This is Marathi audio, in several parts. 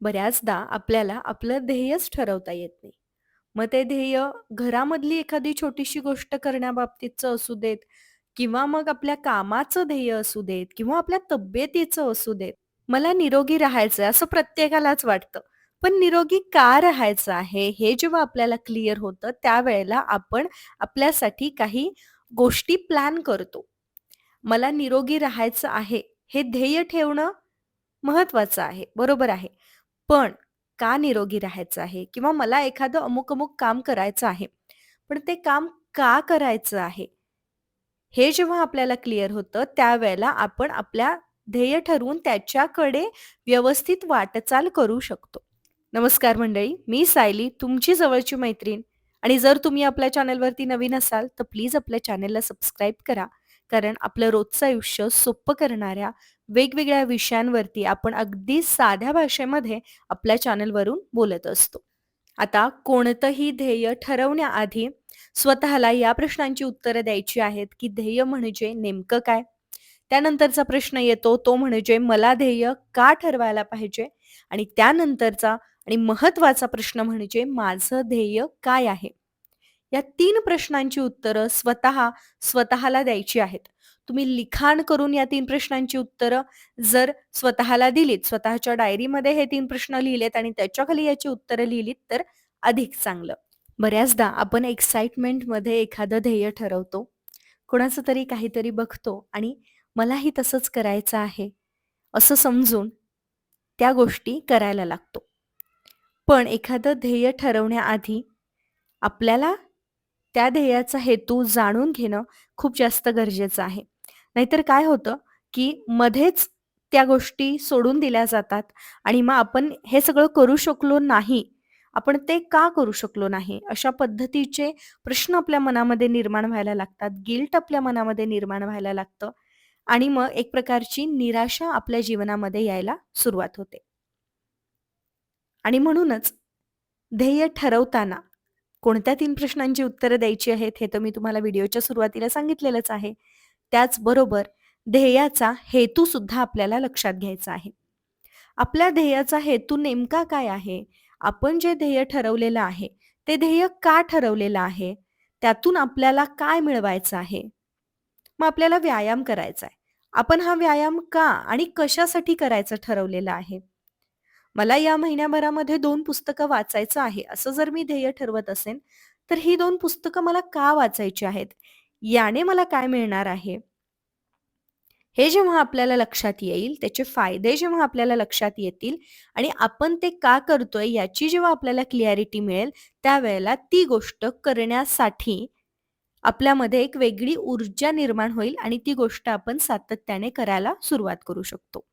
बऱ्याचदा आपल्याला आपलं ध्येयच ठरवता येत नाही. मग ते ध्येय घरामधली एखादी छोटीशी गोष्ट करण्याबाबतीतचं असू देत किंवा मग आपल्या कामाचं ध्येय असू देत किंवा आपल्या तब्येतीचं असू देत. मला निरोगी राहायचंय असं प्रत्येकालाच वाटतं. पण निरोगी का राहायचं आहे हे जेव्हा आपल्याला क्लिअर होतं त्यावेळेला आपण आपल्यासाठी काही गोष्टी प्लॅन करतो. मला निरोगी राहायचं आहे हे ध्येय ठेवणं महत्वाचं आहे, बरोबर आहे. पण का निरोगी राहायचं आहे किंवा मला एखादं अमुक-अमुक काम करायचं आहे. पण ते काम का करायचं आहे? हे जेव्हा आपल्याला क्लिअर होतं, त्यावेळेला आपण आपल्या ध्येय ठरवून त्याच्याकडे व्यवस्थित वाटचाल करू शकतो. नमस्कार मंडळी, मी सायली तुमची जवळची मैत्रीण आणि जर तुम्ही आपल्या चॅनलवरती नवीन असाल, तर प्लीज आपल्या चॅनलला सबस्क्राईब करा. कारण आपलं रोजचं आयुष्य सोप्पं करणाऱ्या वेगवेगळ्या विषयांवरती आपण अगदी साध्या भाषेमध्ये आपल्या चॅनलवरून बोलत असतो. आता कोणतंही ध्येय ठरवण्याआधी स्वतःला या प्रश्नांची उत्तरं द्यायची आहेत, की ध्येय म्हणजे नेमकं काय? त्यानंतरचा प्रश्न येतो तो म्हणजे मला ध्येय का ठरवायला पाहिजे? आणि त्यानंतरचा आणि महत्त्वाचा प्रश्न म्हणजे माझं ध्येय काय आहे? या तीन प्रश्नांची उत्तरं स्वतः स्वतःला द्यायची आहेत. तुम्ही लिखाण करून या तीन प्रश्नांची उत्तरं जर स्वतःला दिलीत, स्वतःच्या डायरीमध्ये हे तीन प्रश्न लिहिलेत आणि त्याच्याखाली याची उत्तरं लिहिलीत तर अधिक चांगलं. बऱ्याचदा आपण एक्साइटमेंटमध्ये एखादं ध्येय ठरवतो. कोणाचं तरी काहीतरी बघतो आणि मलाही तसंच करायचं आहे, असं समजून त्या गोष्टी करायला लागतो. पण एखादं ध्येय ठरवण्याआधी आपल्याला त्या ध्येयाचा हेतू जाणून घेणं खूप जास्त गरजेचं आहे. नाहीतर काय होतं, की मध्येच त्या गोष्टी सोडून दिल्या जातात आणि मग आपण हे सगळं करू शकलो नाही. आपण ते का करू शकलो नाही? अशा पद्धतीचे प्रश्न आपल्या मनामध्ये निर्माण व्हायला लागतात. गिल्ट आपल्या मनामध्ये निर्माण व्हायला लागतं आणि मग एक प्रकारची निराशा आपल्या जीवनामध्ये यायला सुरुवात होते. आणि म्हणूनच ध्येय ठरवताना कोणत्या तीन प्रश्नांची उत्तरं द्यायची आहेत, हे तर मी तुम्हाला व्हिडिओच्या सुरुवातीला सांगितलेलंच आहे. त्याचबरोबर ध्येयाचा हेतू सुद्धा आपल्याला लक्षात घ्यायचा आहे. आपल्या ध्येयाचा हेतू नेमका काय आहे? आपण जे ध्येय ठरवलेलं आहे, ते ध्येय का ठरवलेलं आहे? त्यातून आपल्याला काय मिळवायचं आहे? मग आपल्याला व्यायाम करायचा आहे. आपण हा व्यायाम का आणि कशासाठी करायचं ठरवलेलं आहे? मला या महिन्याभरामध्ये दोन पुस्तकं वाचायचं आहे, असं जर मी ध्येय ठरवत असेन, तर ही दोन पुस्तकं मला का वाचायची आहेत? याने मला काय मिळणार आहे? हे जेव्हा आपल्याला लक्षात येईल, त्याचे फायदे जेव्हा आपल्याला लक्षात येतील आणि आपण ते का करतोय याची जेव्हा आपल्याला क्लॅरिटी मिळेल, त्यावेळेला ती गोष्ट करण्यासाठी आपल्यामध्ये एक वेगळी ऊर्जा निर्माण होईल आणि ती गोष्ट आपण सातत्याने करायला सुरुवात करू शकतो.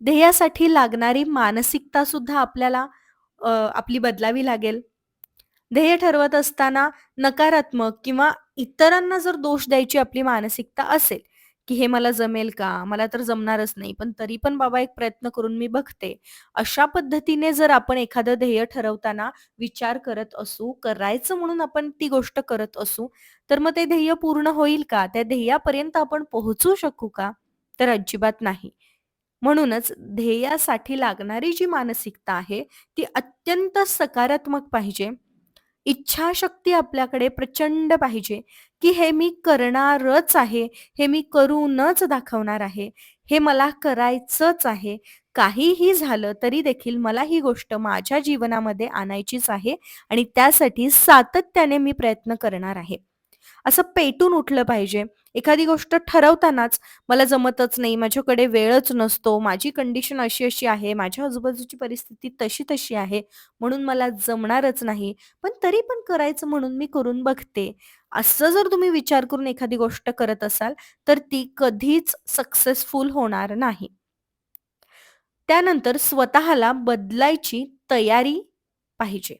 ध्येयासाठी लागणारी मानसिकता सुद्धा आपल्याला आपली बदलावी लागेल. ध्येय ठरवत असताना नकारात्मक किंवा इतरांना जर दोष द्यायची आपली मानसिकता असेल, की हे मला जमेल का? मला तर जमणारच नाही. पण तरी पण बाबा एक प्रयत्न करून मी बघते. अशा पद्धतीने जर आपण एखादं ध्येय ठरवताना विचार करत असू, करायचं म्हणून आपण ती गोष्ट करत असू, तर मग ते ध्येय पूर्ण होईल का? त्या ध्येयापर्यंत आपण पोहोचू शकू का? तर अजिबात नाही. म्हणूनच ध्येयासाठी लागणारी जी मानसिकता आहे, ती अत्यंत सकारात्मक पाहिजे. इच्छाशक्ती आपल्याकडे प्रचंड पाहिजे, की हे मी करणारच आहे, हे मी करूनच दाखवणार आहे, हे मला करायचंच आहे. काहीही झालं तरी देखील मला ही गोष्ट माझ्या जीवनामध्ये आणायचीच आहे आणि त्यासाठी सातत्याने मी प्रयत्न करणार आहे. असं पेटून उठलं पाहिजे. एखादी गोष्ट ठरवतानाच मला जमतच नाही, माझ्याकडे वेळच नसतो, माझी कंडिशन अशी-अशी आहे, माझ्या आजूबाजूची परिस्थिती तशी-तशी आहे, म्हणून मला जमणारच नाही. पण तरी पण करायचं म्हणून मी करून बघते. असं जर तुम्ही विचार करून एखादी गोष्ट करत असाल, तर ती कधीच सक्सेसफुल होणार नाही. त्यानंतर स्वतःला बदलायची तयारी पाहिजे.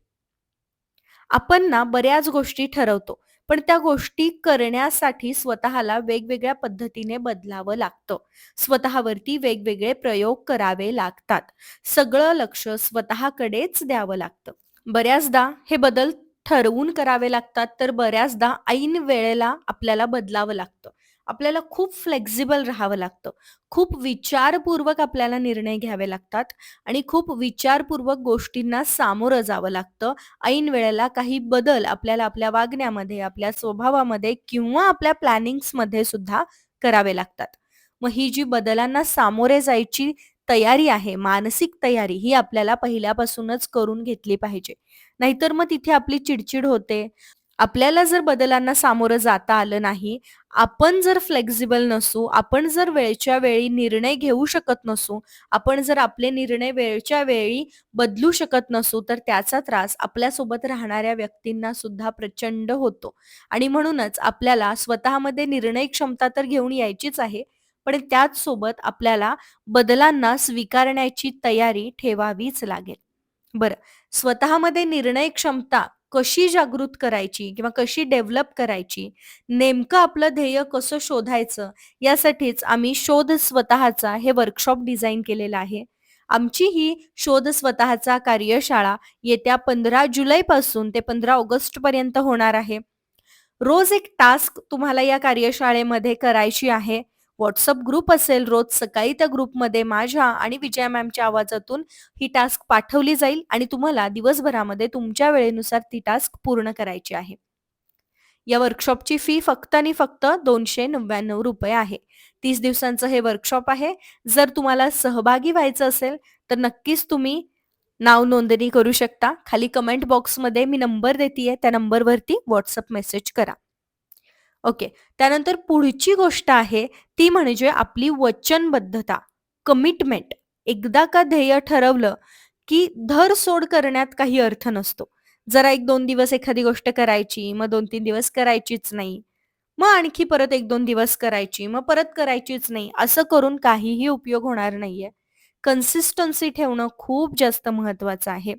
आपण ना बऱ्याच गोष्टी ठरवतो, पण त्या गोष्टी करण्यासाठी स्वतःला वेगवेगळ्या पद्धतीने बदलावं लागतं. स्वतःवरती वेगवेगळे प्रयोग करावे लागतात. सगळं लक्ष स्वतःकडेच द्यावं लागतं. बऱ्याचदा हे बदल ठरवून करावे लागतात, तर बऱ्याचदा ऐन वेळेला आपल्याला बदलावं लागतं आपल्याला खूप फ्लेक्झिबल राहावं लागतं. खूप विचारपूर्वक आपल्याला निर्णय घ्यावे लागतात आणि खूप विचारपूर्वक गोष्टींना सामोरं जावं लागतं. ऐन वेळेला काही बदल आपल्याला आपल्या वागण्यामध्ये, आपल्या स्वभावामध्ये किंवा आपल्या प्लॅनिंग्समध्ये सुद्धा करावे लागतात. मग ही जी बदलांना सामोरे जायची तयारी आहे, मानसिक तयारी ही आपल्याला पहिल्यापासूनच करून घेतली पाहिजे. नाहीतर मग तिथे आपली चिडचिड होते. आपल्याला जर बदलांना सामोरं जाता आलं नाही, आपण जर फ्लेक्झिबल नसू, आपण जर वेळच्या वेळी निर्णय घेऊ शकत नसू, आपण जर आपले निर्णय वेळच्या वेळी बदलू शकत नसू, तर त्याचा त्रास आपल्यासोबत राहणाऱ्या व्यक्तींना सुद्धा प्रचंड होतो. आणि म्हणूनच आपल्याला स्वतःमध्ये निर्णय क्षमता तर घेऊन यायचीच आहे, पण त्याच सोबत आपल्याला बदलांना स्वीकारण्याची तयारी ठेवावीच लागेल. बरं, स्वतःमध्ये निर्णय क्षमता कशी जागृत करायची किंवा कशी डेव्हलप करायची, नेमकं आपलं ध्येय कसं शोधायचं, यासाठीच आम्ही शोध स्वतःचा हे वर्कशॉप डिझाईन केलेलं आहे. आमची ही शोध स्वतःचा कार्यशाळा येत्या 15 जुलैपासून ते 15 ऑगस्टपर्यंत होणार आहे. रोज एक टास्क तुम्हाला या कार्यशाळेमध्ये करायची आहे. व्हॉट्सअप ग्रुप असेल, रोज सकाळी त्या ग्रुपमध्ये माझ्या आणि विजया मॅमच्या आवाजातून ही टास्क पाठवली जाईल आणि तुम्हाला दिवसभरामध्ये तुमच्या वेळेनुसार ती टास्क पूर्ण करायची आहे. या वर्कशॉपची फी फक्त आणि फक्त ₹299 आहे. तीस दिवसांचं हे वर्कशॉप आहे. जर तुम्हाला सहभागी व्हायचं असेल, तर नक्कीच तुम्ही नाव नोंदणी करू शकता. खाली कमेंट बॉक्समध्ये मी नंबर देते त्या नंबरवरती व्हॉट्सअप मेसेज करा. ओके. त्यानंतर पुढची गोष्ट आहे, ती म्हणजे आपली वचनबद्धता, कमिटमेंट. एकदा का ध्येय ठरवलं, की धर-सोड करण्यात काही अर्थ नसतो. जरा 1-2 दिवस एखादी गोष्ट करायची, मग 2-3 दिवस करायचीच नाही. मग आणखी परत 1-2 दिवस करायची, मग परत करायचीच नाही. असं करून काहीही उपयोग होणार नाहीये. कन्सिस्टन्सी ठेवणं खूप जास्त महत्वाचं आहे.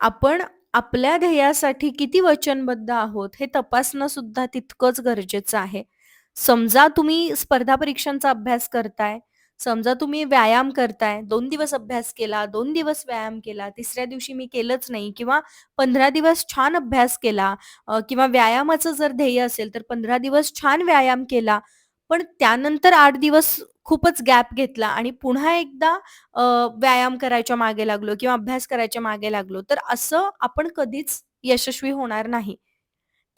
आपण आपल्या ध्येयासाठी किती वचनबद्ध आहोत हे तपासणं सुद्धा तितकंच गरजेचं आहे. समजा तुम्ही स्पर्धा परीक्षांचा अभ्यास करताय, समजा तुम्ही व्यायाम करताय, दोन दिवस अभ्यास केला, दोन दिवस व्यायाम केला, तिसऱ्या दिवशी मी केलंच नाही किंवा 15 दिवस छान अभ्यास केला किंवा व्यायामाचं जर ध्येय असेल तर 15 दिवस छान व्यायाम केला. पण त्यानंतर आठ दिवस खूपच गॅप घेतला आणि पुन्हा एकदा व्यायाम करायच्या मागे लागलो किंवा अभ्यास करायच्या मागे लागलो, तर असं आपण कधीच यशस्वी होणार नाही.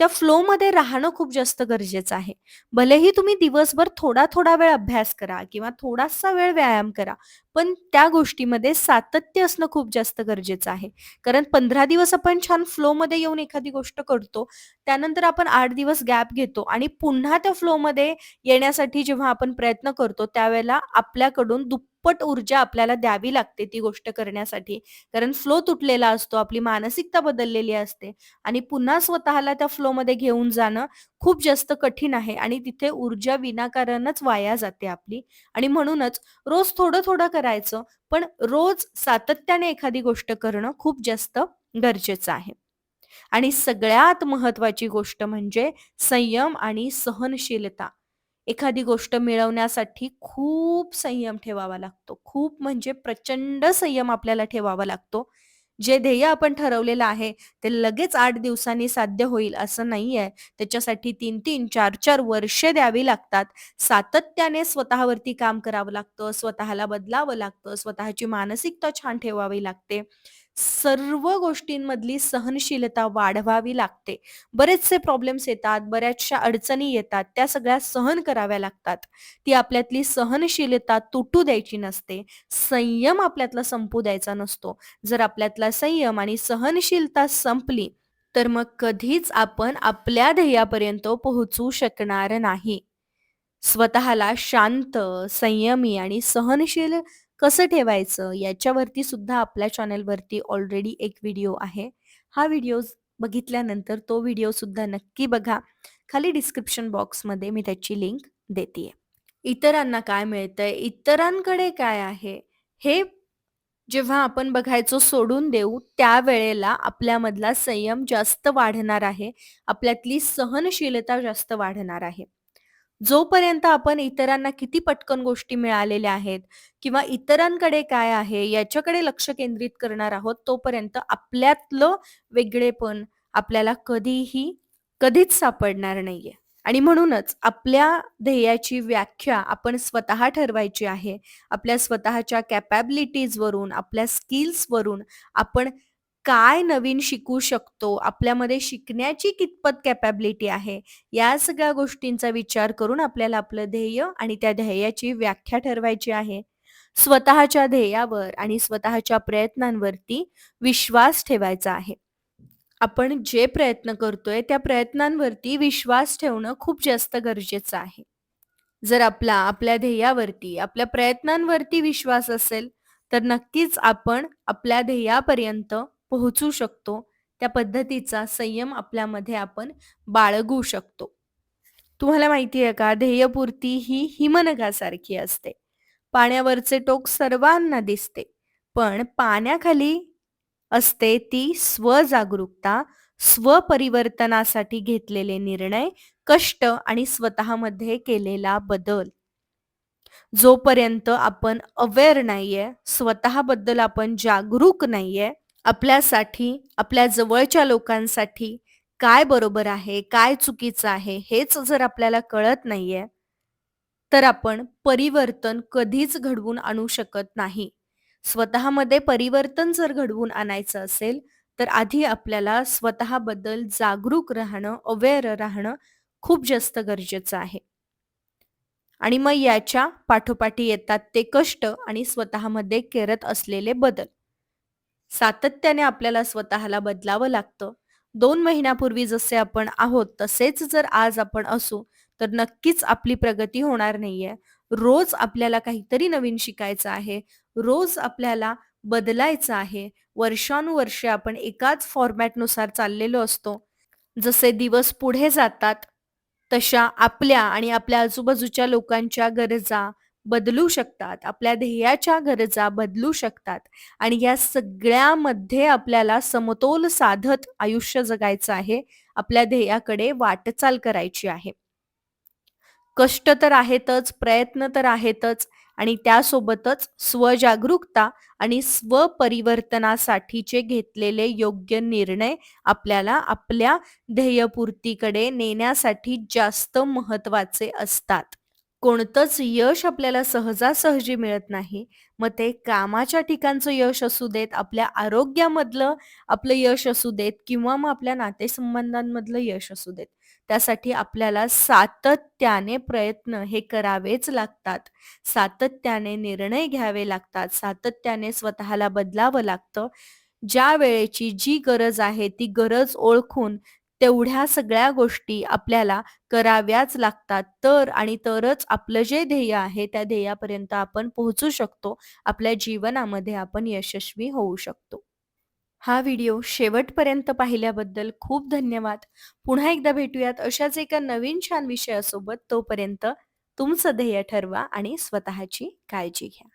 त्या फ्लोमध्ये राहणं खूप जास्त गरजेचं आहे. भलेही तुम्ही दिवसभर थोडा-थोडा वेळ अभ्यास करा किंवा थोडासा वेळ व्यायाम करा, पण त्या गोष्टीमध्ये सातत्य असणं खूप जास्त गरजेचं आहे. कारण 15 दिवस आपण छान फ्लोमध्ये येऊन एखादी गोष्ट करतो, त्यानंतर आपण आठ दिवस गॅप घेतो आणि पुन्हा त्या फ्लोमध्ये येण्यासाठी जेव्हा आपण प्रयत्न करतो, त्यावेळेला आपल्याकडून दुप्पट ऊर्जा आपल्याला द्यावी लागते ती गोष्ट करण्यासाठी. कारण फ्लो तुटलेला असतो, आपली मानसिकता बदललेली असते आणि पुन्हा स्वतःला त्या फ्लोमध्ये घेऊन जाणं खूप जास्त कठीण आहे आणि तिथे ऊर्जा विनाकारणच वाया जाते आपली आणि म्हणूनच रोज थोडं-थोडं करायचं, पण रोज सातत्याने एखादी गोष्ट करणं खूप जास्त गरजेचं आहे. आणि सगळ्यात महत्वाची गोष्ट म्हणजे संयम आणि सहनशीलता. एखादी गोष्ट मिळवण्यासाठी खूप संयम ठेवावा लागतो. खूप म्हणजे प्रचंड संयम आपल्याला ठेवावा लागतो. जे ध्येय आपण ठरवलेलं आहे, ते लगेच आठ दिवसांनी साध्य होईल असं नाहीये. त्याच्यासाठी 3-3, 4-4 वर्षे द्यावी लागतात. सातत्याने स्वतःवरती काम करावं लागतं, स्वतःला बदलावं लागतं, स्वतःची मानसिकता छान ठेवावी लागते. सर्व गोष्टींमधली सहनशीलता वाढवावी लागते. बरेचसे प्रॉब्लेम्स येतात, बऱ्याचशा अडचणी येतात, त्या सगळ्या सहन कराव्या लागतात. ती आपल्यातली सहनशीलता तुटू द्यायची नसते. संयम आपल्यातला संपू द्यायचा नसतो. जर आपल्यातला संयम आणि सहनशीलता संपली, तर मग कधीच आपण आपल्या ध्येयापर्यंत पोहोचू शकणार नाही. स्वतःला शांत, संयमी आणि सहनशील कसं ठेवायचं याच्यावरती सुद्धा आपल्या चॅनेलवरती ऑलरेडी एक व्हिडिओ आहे. हा व्हिडिओ बघितल्यानंतर तो व्हिडिओ सुद्धा नक्की बघा. खाली डिस्क्रिप्शन बॉक्समध्ये मी त्याची लिंक देते इतरांना काय मिळतंय, इतरांकडे काय आहे, हे जेव्हा आपण बघायचो सोडून देऊ, त्यावेळेला आपल्यामधला संयम जास्त वाढणार आहे. आपल्यातली सहनशीलता जास्त वाढणार आहे. जोपर्यंत आपण इतरांना किती पटकन गोष्टी मिळालेल्या आहेत किंवा इतरांकडे काय आहे याच्याकडे लक्ष केंद्रित करणार आहोत, तोपर्यंत आपल्यातलं वेगळेपण आपल्याला कधीही, कधीच सापडणार नाहीये. आणि म्हणूनच आपल्या ध्येयाची व्याख्या आपण स्वतः ठरवायची आहे. आपल्या स्वतःच्या कॅपॅबिलिटीजवरून, आपल्या स्किल्सवरून आपण काय नवीन शिकू शकतो, आपल्यामध्ये शिकण्याची कितपत कॅपॅबिलिटी आहे, या सगळ्या गोष्टींचा विचार करून आपल्याला आपलं ध्येय आणि त्या ध्येयाची व्याख्या ठरवायची आहे. स्वतःच्या ध्येयावर आणि स्वतःच्या प्रयत्नांवरती विश्वास ठेवायचा आहे. आपण जे प्रयत्न करतोय त्या प्रयत्नांवरती विश्वास ठेवणं खूप जास्त गरजेचं आहे. जर आपला आपल्या ध्येयावरती, आपल्या प्रयत्नांवरती विश्वास असेल, तर नक्कीच आपण आपल्या ध्येयापर्यंत पोहोचू शकतो. त्या पद्धतीचा संयम आपल्यामध्ये आपण बाळगू शकतो. तुम्हाला माहिती आहे का, ध्येयपूर्ती ही हिमनगासारखी असते. पाण्यावरचे टोक सर्वांना दिसते, पण पाण्याखाली असते ती स्वजागरूकता, स्वपरिवर्तनासाठी घेतलेले निर्णय, कष्ट आणि स्वतःमध्ये केलेला बदल. जोपर्यंत आपण अवेअर नाहीये, स्वतःबद्दल आपण जागरूक नाहीये, आपल्यासाठी, आपल्या जवळच्या लोकांसाठी काय बरोबर आहे, काय चुकीचं आहे, हेच जर आपल्याला कळत नाहीये, तर आपण परिवर्तन कधीच घडवून आणू शकत नाही. स्वतःमध्ये परिवर्तन जर घडवून आणायचं असेल, तर आधी आपल्याला स्वतःबद्दल जागरूक राहणं, अवेअर राहणं खूप जास्त गरजेचं आहे. आणि मग याच्या पाठोपाठी येतात ते कष्ट आणि स्वतःमध्ये करत असलेले बदल. सातत्याने आपल्याला स्वतःला बदलावं लागतं. दोन महिन्यापूर्वी जसे आपण आहोत, तसेच जर आज आपण असू, तर नक्कीच आपली प्रगती होणार नाहीये. रोज आपल्याला काहीतरी नवीन शिकायचं आहे. रोज आपल्याला बदलायचं आहे. वर्षानुवर्षे आपण एकाच फॉर्मॅटनुसार चाललेलो असतो. जसे दिवस पुढे जातात, तशा आपल्या आणि आपल्या आजूबाजूच्या लोकांच्या गरजा बदलू शकतात. आपल्या ध्येयाच्या गरजा बदलू शकतात आणि या सगळ्यामध्ये आपल्याला समतोल साधत आयुष्य जगायचं आहे. आपल्या ध्येयाकडे वाटचाल करायची आहे. कष्ट तर आहेतच, प्रयत्न तर आहेतच आणि त्यासोबतच स्वजागरूकता आणि स्वपरिवर्तनासाठीचे घेतलेले योग्य निर्णय आपल्याला आपल्या ध्येयपूर्तीकडे नेण्यासाठी जास्त महत्त्वाचे असतात. कोणतंच यश आपल्याला सहजासहजी मिळत नाही. मग ते कामाच्या ठिकाणचं यश असू देत, आपल्या आरोग्यामधलं आपलं यश असू देत किंवा मग आपल्या नातेसंबंधांमधलं यश असू देत. त्यासाठी आपल्याला सातत्याने प्रयत्न हे करावेच लागतात. सातत्याने निर्णय घ्यावे लागतात. सातत्याने स्वतःला बदलावं लागतं. ज्या वेळेची जी गरज आहे, ती गरज ओळखून तेवढ्या सगळ्या गोष्टी आपल्याला कराव्याच लागतात. तर आणि तरच आपलं जे ध्येय आहे, त्या ध्येयापर्यंत आपण पोहोचू शकतो. आपल्या जीवनामध्ये आपण यशस्वी होऊ शकतो. हा व्हिडिओ शेवटपर्यंत पाहिल्याबद्दल खूप धन्यवाद. पुन्हा एकदा भेटूयात अशाच एका नवीन छान विषयासोबत. तोपर्यंत तुमचं ध्येय ठरवा आणि स्वतःची काळजी घ्या.